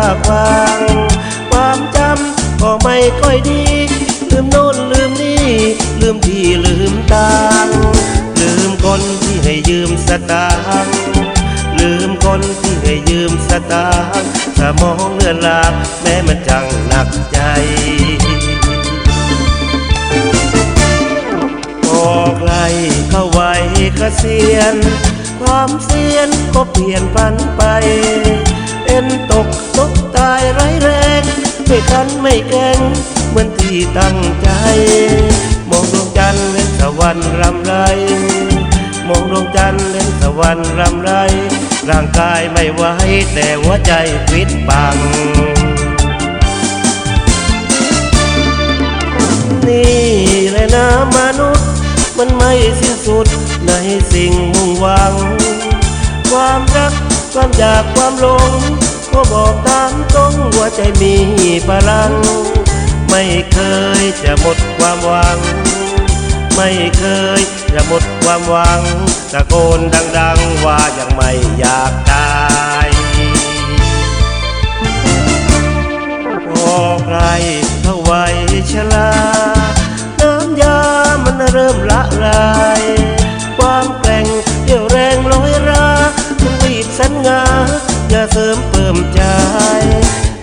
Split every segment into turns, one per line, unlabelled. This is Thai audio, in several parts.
ากฟังความจำก็ไม่ค่อยดี ลืมโน่นลืมนี่ ลืมที่ลืมตางลืมคนที่ให้ยืมสตางค์ลืมคนที่ให้ยืมสตางค์ถ้ามองเลื่อนลาแม้มันจังหนักใจพอใครเข้าไว้เกษียณความเสียนก็เปลี่ยนพันไป นตกตกตายไร้แรงไม่ทันไม่แกงเหมือนที่ตั้งใจ มองดวงจันทร์เล่นตะวันรำไร มองดวงจันทร์เล่นตะวันรำไร ร่างกายไม่ไหวแต่หัวใจฟิตปัง นี่แหละนะมนุษย์ มันไม่สิ้นสุดในสิ่งมุ่งหวัง ความรักความอยากความหลง ก็บอกตามตรงว่าใจมีพลัง ไม่เคยจะหมดความหวัง ไม่เคยจะหมดความหวังตะโกนดัง ๆ ว่ายังไม่อยากตาย มเพิ่มใจ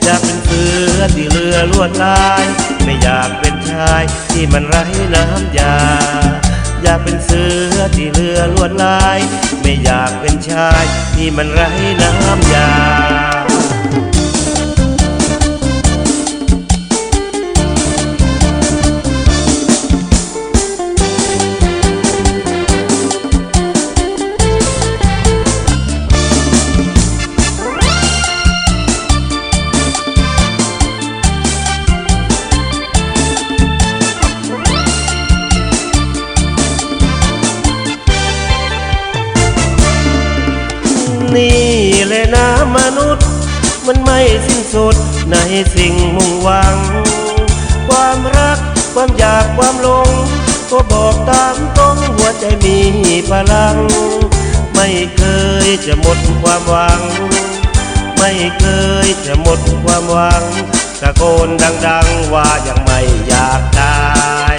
อยากเป็นเสือที่เรือลวดลาย ไม่อยากเป็นชายที่มันไร้น้ำยา อยากเป็นเสือที่เรือลวดลาย ไม่อยากเป็นชายที่มันไร้น้ำ นี่แหละนะมนุษย์ มันไม่สิ้นสุดในสิ่งมุ่งหวัง ความรักความอยากความหลงก็บอกตามตรงหัวใจมีพลัง ไม่เคยจะหมดความหวัง ไม่เคยจะหมดความหวังตะโกนดังๆว่ายังไม่อยากตาย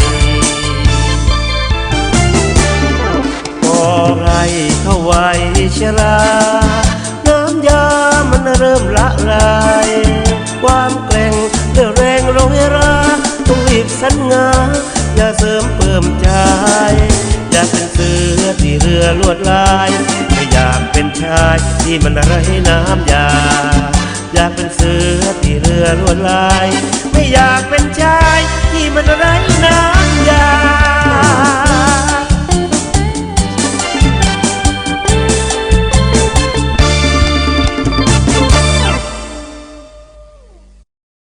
พอไรเข้าไว้ชรา ลวดลาย ไม่อยากเป็นชายที่มันไร้น้ำยา อยากเป็นเสือที่เรือลวดลาย ไม่อยาก